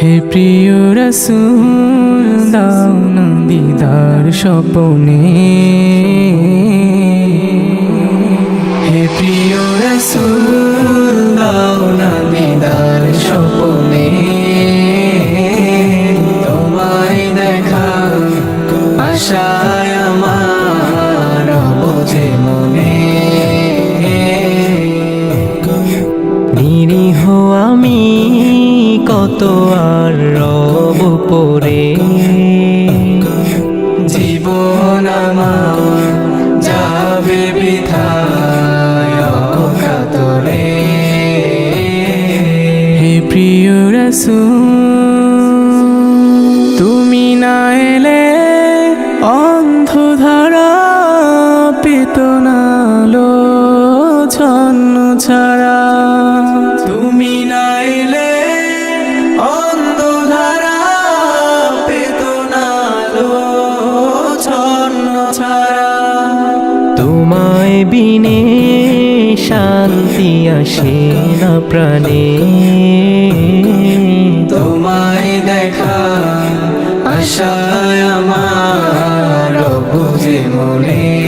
হে প্রিয় রসুল, দাও না দিদার স্বপনে। হে প্রিয় রসুল, দাও না দিদার স্বপনে। তোমায় দেখা আশায় আমার বোঝে মনে। নিরীহ আমি কত আর রব পরে। জীবন আমার যাবে বিধায় হে প্রিয় রসুল, তুমি না এলে অন্ধধারা পেত নালো ছন্ন ছাড়া বিনে শান্তি আসে না প্রাণে। তোমায় দেখা আশায় আমার বুঝে মনে।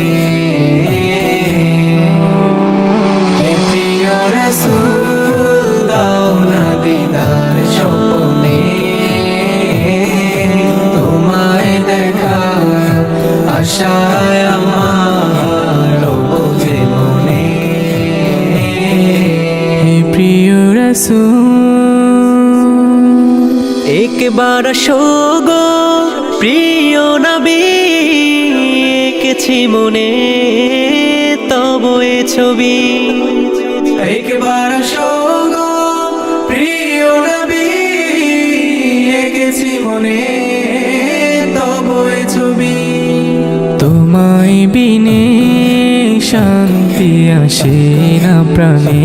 রসুল একবার শোগ, প্রিয় নবী, এঁকেছি মনে, তব এ ছবি। একবার সঙ্গ প্রিয় নবী, এঁকেছি মনে, তব এ ছবি। তোমায় বিনে শান্তি আসে না প্রাণে।